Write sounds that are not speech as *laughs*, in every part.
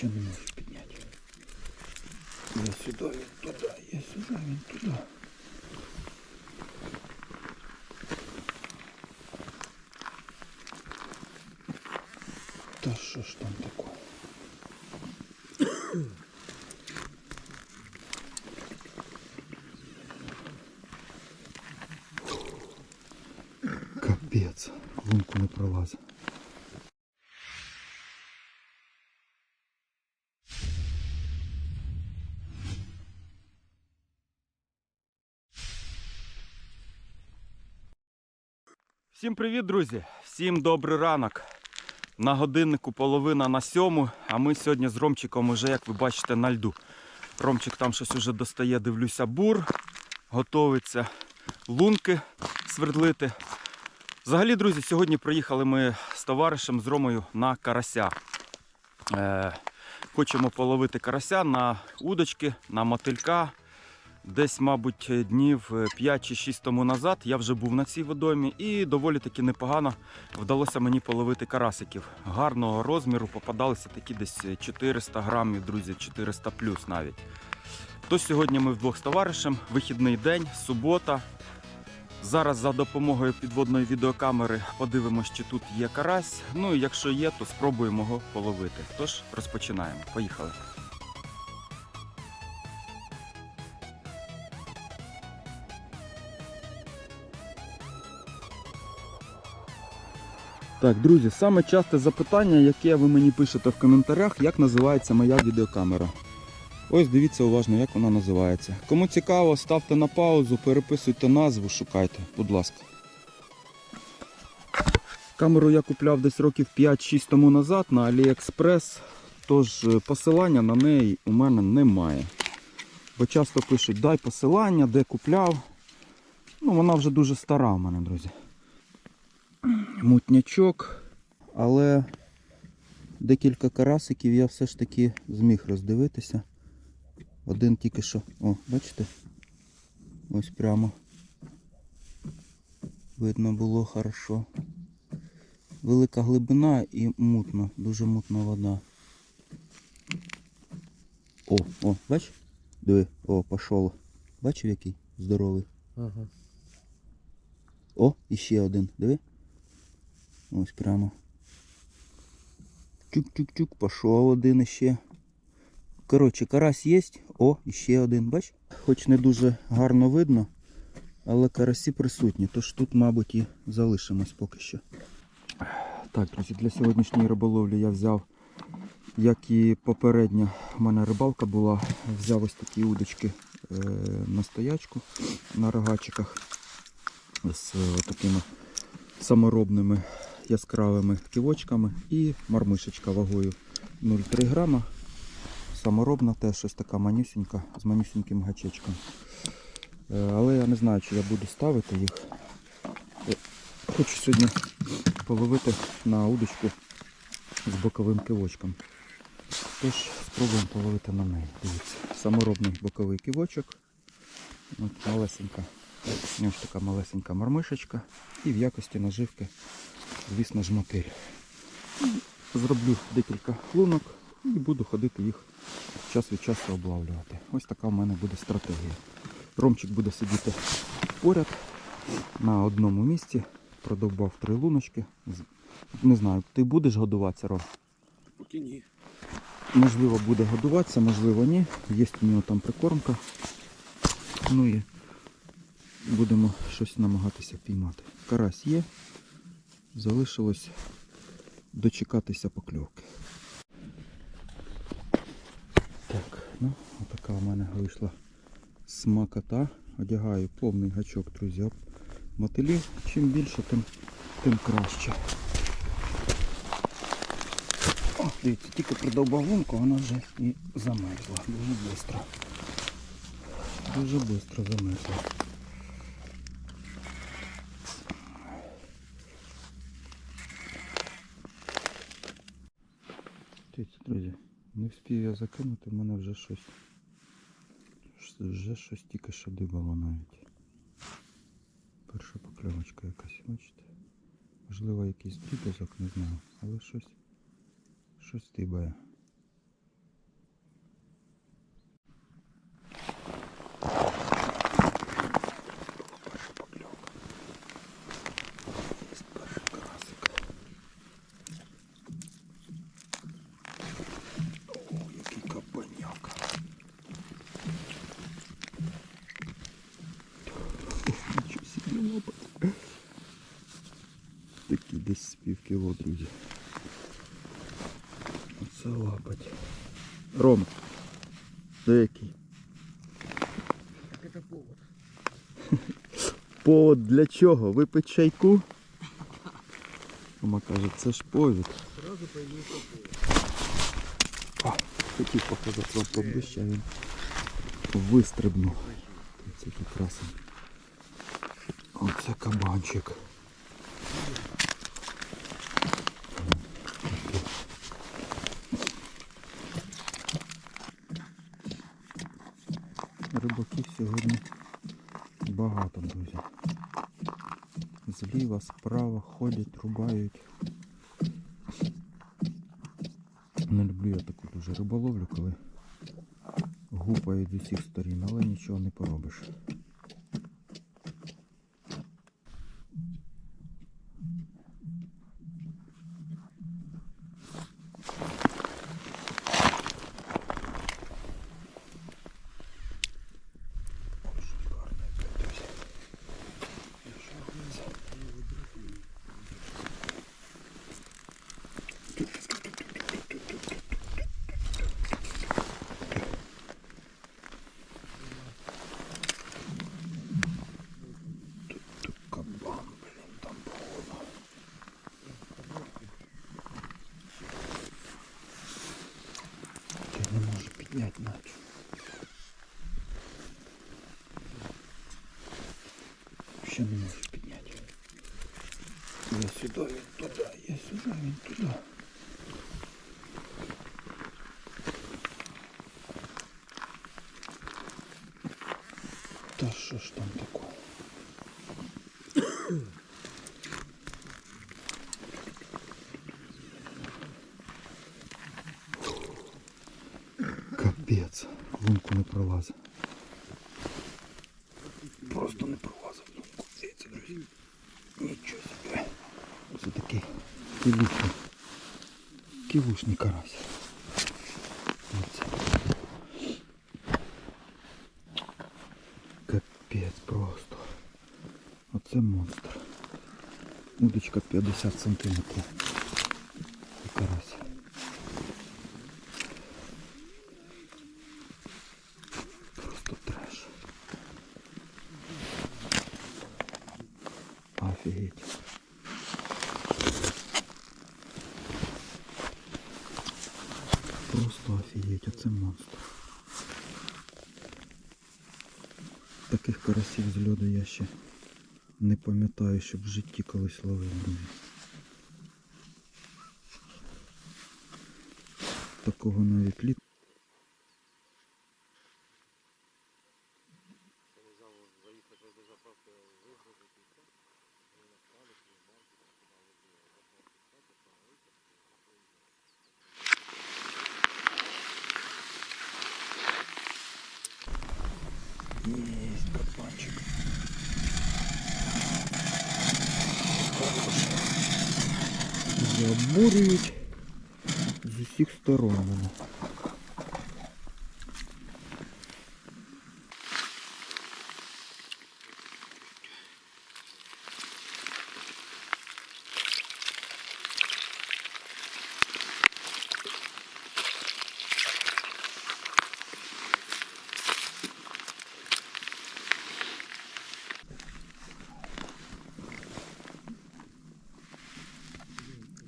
Ще не можу підняти. Я сюди, він туди, я сюди, він туди. Та що ж там таке? Капець, лунку не пролазить. Всім привіт, друзі! Всім добрий ранок. На годиннику половина на сьому, а ми сьогодні з Ромчиком уже, як ви бачите, на льду. Ромчик там щось уже достає, дивлюся, бур, готовиться лунки свердлити. Взагалі, друзі, сьогодні приїхали ми з товаришем з Ромою на карася. Е, хочемо половити карася на удочки, на мотилька. Десь, мабуть, днів 5 чи 6 тому назад я вже був на цій водоймі і доволі таки непогано вдалося мені половити карасиків. Гарного розміру попадалися такі десь 400 грамів, друзі, 400 плюс навіть. Тож сьогодні ми вдвох з товаришем, вихідний день, субота. Зараз за допомогою підводної відеокамери подивимось, чи тут є карась. Ну і якщо є, то спробуємо його половити. Тож розпочинаємо. Поїхали. Так, друзі, саме часте запитання, яке ви мені пишете в коментарях, як називається моя відеокамера. Ось дивіться уважно, як вона називається. Кому цікаво, ставте на паузу, переписуйте назву, шукайте, будь ласка. Камеру я купляв десь років 5-6 тому назад на AliExpress, тож е, посилання на неї у мене немає. Бо часто пишуть, дай посилання, де купляв. Ну, вона вже дуже стара у мене, друзі мутнячок, але декілька карасиків я все ж таки зміг роздивитися. Один тільки що, о, бачите? Ось прямо. Видно було хорошо. Велика глибина і мутно, дуже мутна вода. О, о, бач? Диви, о, пішов. Бачив який? Здоровий. Ага. О, іще один. Диви. Ось прямо. Чук-чук-чук, пішов один іще. Коротше, карась є. О, іще один, бач? Хоч не дуже гарно видно, але карасі присутні, тож тут, мабуть, і залишимось поки що. Так, друзі, для сьогоднішньої риболовлі я взяв, як і попередня в мене рибалка була, взяв ось такі удочки е, на стоячку на рогачиках з е, такими саморобними яскравими кивочками і мармишечка вагою 0,3 грама. Саморобна теж щось така манюсінька з манюсіньким гачечком. Е, Але я не знаю, чи я буду ставити їх. Е, Хочу сьогодні половити на удочку з боковим кивочком. Тож спробуємо половити на неї. Дивіться, саморобний боковий кивочок. От малесенька. Ось така малесенька мармишечка. І в якості наживки, звісно ж, мотиль. Зроблю декілька лунок і буду ходити їх час від часу облавлювати. Ось така в мене буде стратегія. Ромчик буде сидіти поряд на одному місці, продовбав три луночки. Не знаю, ти будеш годуватися, Ром? Поки ні. Можливо, буде годуватися, можливо, ні. Є у нього там прикормка. Ну і будемо щось намагатися піймати. Карась є. Залишилось дочекатися покльовки. Так, ну, отака у мене вийшла смакота. Одягаю повний гачок, друзі. Мотилів. Чим більше, тим, тим краще. О, дивіться, тільки придовбав лунку, вона вже і замерзла. Дуже швидко. Дуже швидко замерзла. Дивіться, друзі, встиг я закинути, в мене вже щось. Вже щось тільки що дибало навіть. Перша покльовочка якась, бачите? можливо якийсь дрібозок, не знаю, але щось, щось тибає. Перша покльовка. Є перший карасик. О, який кабаняка. Нічого собі лопать. Такий десь з пів кіло, друзі. Оце лапать. Рома, де який? Так это повод. *laughs* Повод для чого? Випить чайку? Рома каже, це ж повід. Сразу появился повод. О, хотів показати вам поближче, а він вистрибнув. Це якраз. Оце кабанчик. Рибаків сьогодні багато, друзі. Зліва, справа ходять, рубають. Не люблю я таку дуже риболовлю, коли гупають з усіх сторін, але нічого не поробиш. Ще не можу підняти. Я сюди, він туди, я сюди, він туди. Та що ж там таке? Капець, лунку не пролазить. кілушний. Кілушний карась. Оце. Капець просто. Оце монстр. Удочка 50 сантиметрів. Офігеть, оце монстр. Таких карасів з льоду я ще не пам'ятаю, щоб в житті колись ловив, друзі. Такого навіть літ. З усіх сторон мене.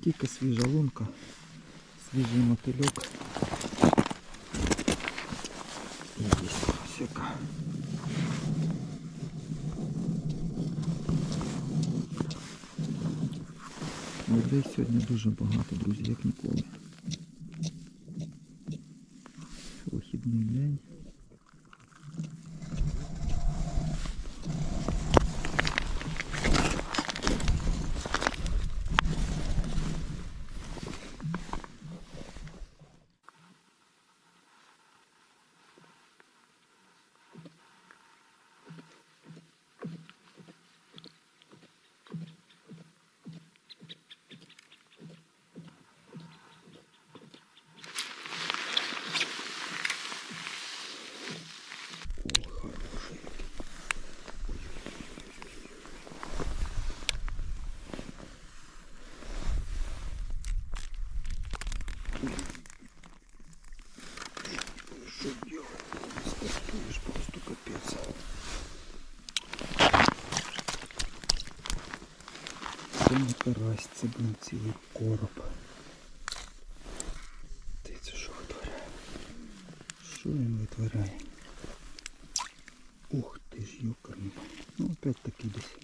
Тільки свіжа лунка, свіжий мотильок. І є сяка. Людей сьогодні дуже багато, друзі, як ніколи. Вихідний день. Что делать? Стартуешь просто капец. Це не карась, це блин цілий короб. Ти це що витворяє? Що він витворяє? Ух ти ж юкарний. Ну опять таки десь.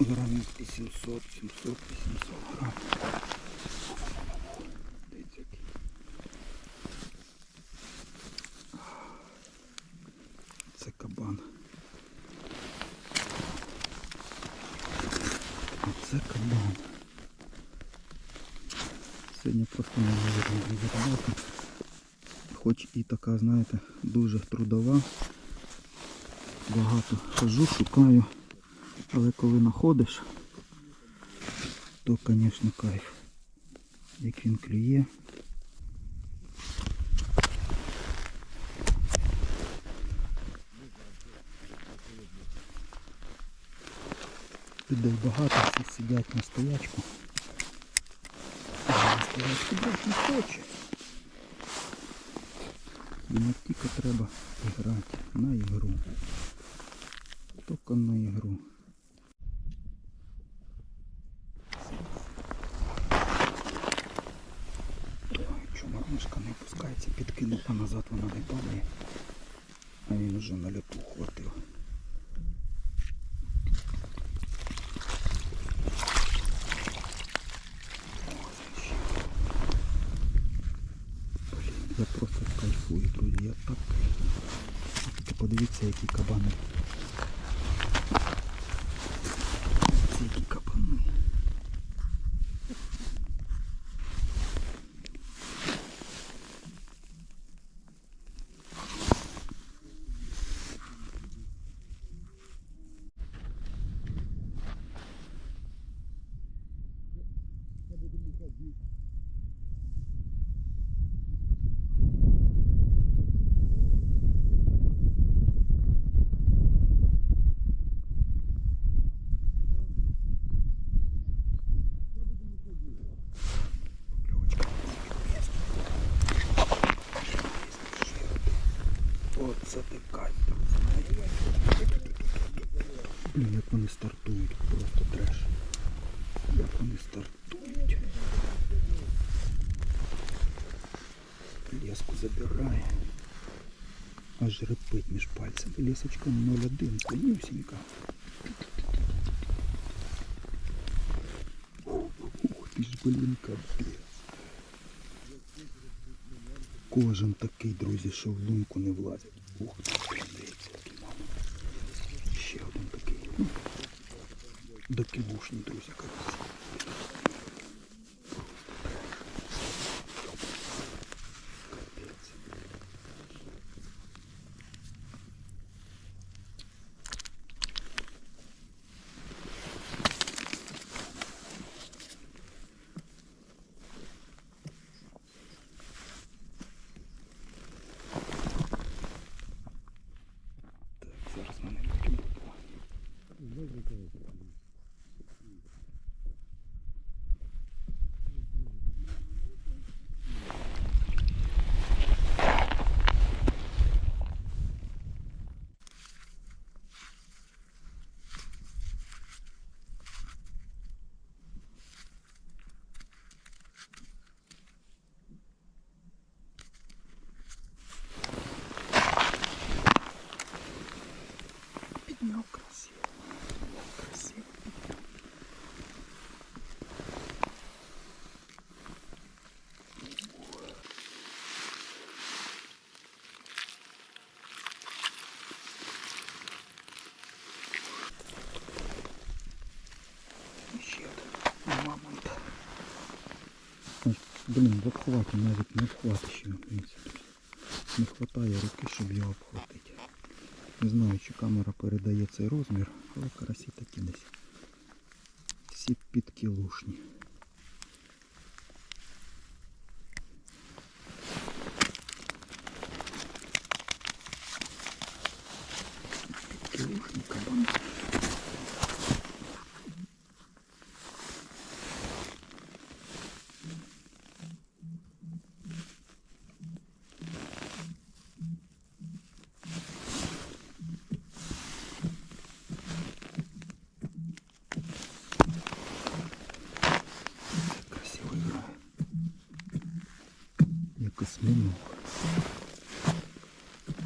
Грамів 700, 700, 800 грам. Дивіться який. Це кабан. Оце кабан. Сьогодні просто не вивезли. Хоч і така, знаєте, дуже трудова. Багато хожу, шукаю. Але коли знаходиш, то, звісно, кайф. Як він клює. Людей багато, всі сидять на стоячку. Брати не хоче. Їм тільки треба грати на ігру. Тільки на ігру. Чумармишка не пускається, підкинув, а назад вона не падає. А він уже на льоту хватив. Блін, я просто кайфую, друзі, я так кайфую. Тільки подивіться, які кабани. Ці які кабани. Покльовочка. Оце ти кайф. Блін, як вони стартують, просто треш. Як вони стартують. Леску забирає. Аж репить між 0,1, тонюсенька. Ух ти ж, блін, капець. Кожен такий, друзі, що в лунку не влазить. Ух ти, дивіться, який мама. Ще один такий. Ну, До кілушні, друзі. Капець. Так, зараз мене поклює. Підняв красиво. Красиво. Ще один. Мамонт. Ой, Блін, в обхваті навіть не обхват ще. в принципі. Не вистачає руки, щоб його обхватити. Не знаю, чи камера передає цей розмір, але карасі такі десь. Всі. Підкілушні Осьминог.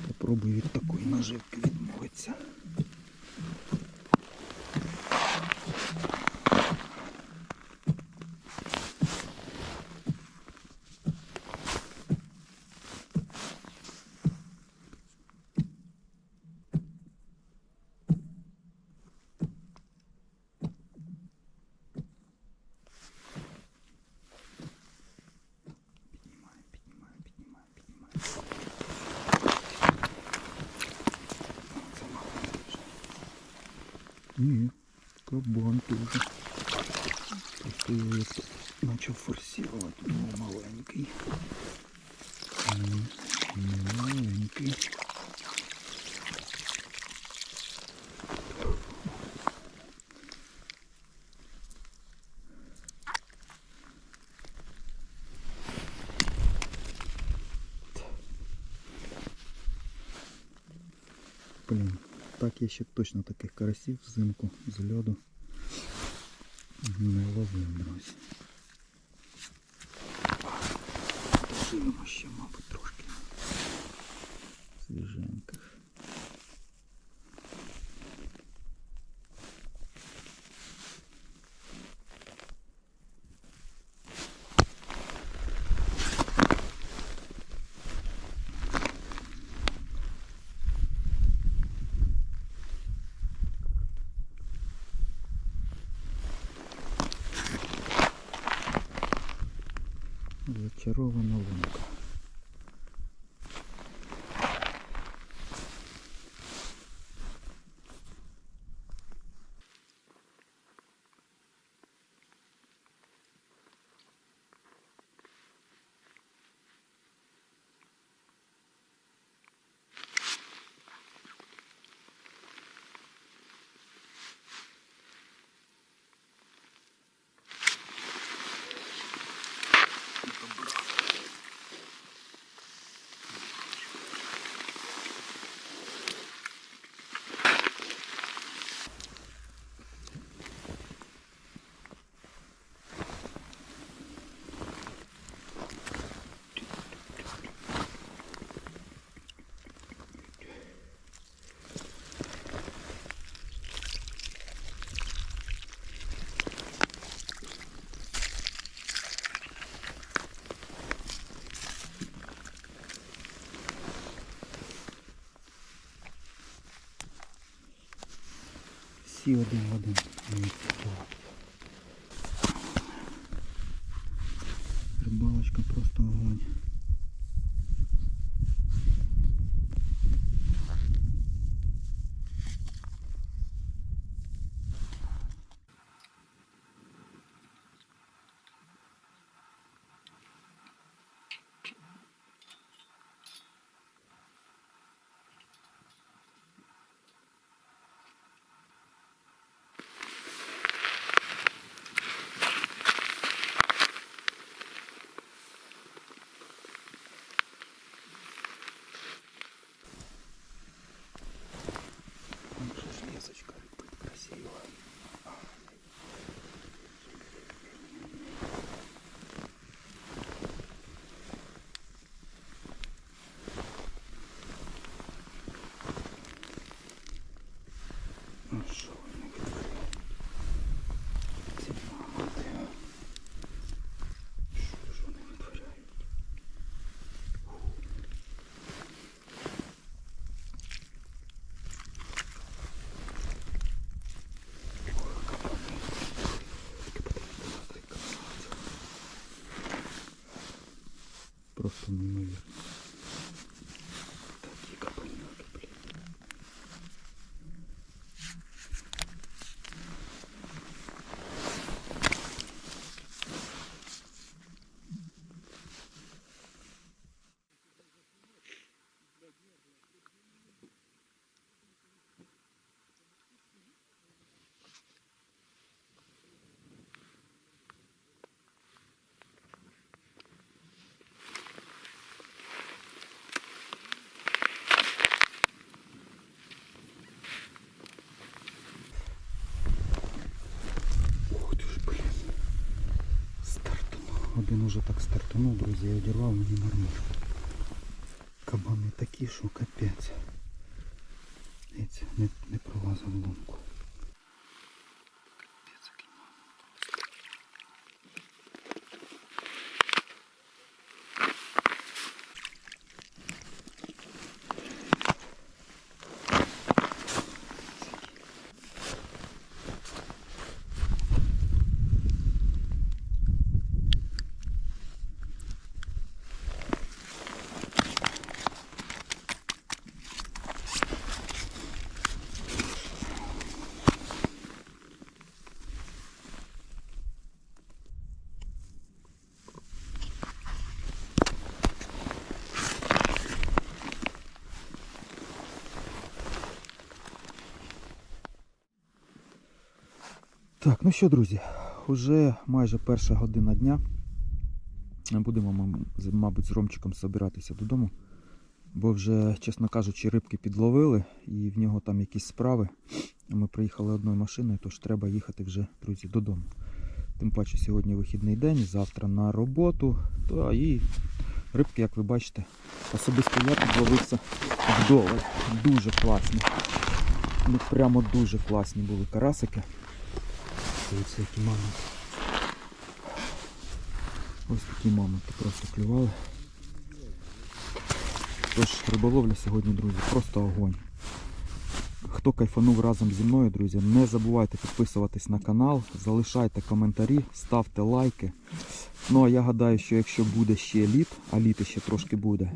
Попробую від такої наживки відмовитися. Ні, кабан дуже. Просто я його почав форсувати, думав маленький. Маленький. Ще точно таких карасів взимку з льоду не ловив, друзі. Живемо ще, мабуть, трошки свіженьких. Зачарована лунка. Всі один в один. Рибалочка просто огонь. Ну, что ж лесочка рыбит красиво. Ну що вони витворяють? Ці мамати, а? Що ж вони витворяють? Просто неймовірно. Такі Він уже так стартанув, друзі, я одірвав мені нормально. Кабани такі, що капець. Не, не пролазив лунку. Так, ну що, друзі, вже майже перша година дня. Будемо, мабуть, з Ромчиком збиратися додому. Бо вже, чесно кажучи, рибки підловили і в нього там якісь справи. Ми приїхали одною машиною, тож треба їхати вже, друзі, додому. Тим паче сьогодні вихідний день, завтра на роботу. Та і рибки, як ви бачите, особисто я підловився вдоволь. Дуже класні. Ну прямо дуже класні були карасики. Дивіться, які мамонти. Ось такі мамонти просто клювали. Тож риболовля сьогодні, друзі, просто огонь. Хто кайфанув разом зі мною, друзі, не забувайте підписуватись на канал, залишайте коментарі, ставте лайки. Ну а я гадаю, що якщо буде ще літ, а літ ще трошки буде,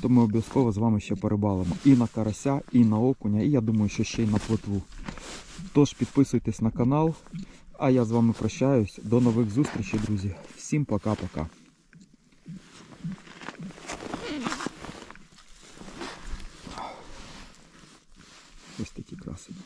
то ми обов'язково з вами ще порибалимо і на карася, і на окуня, і я думаю, що ще й на плотву. Тож підписуйтесь на канал, а я з вами прощаюсь. До нових зустрічей, друзі. Всім пока-пока. Ось такі красиві.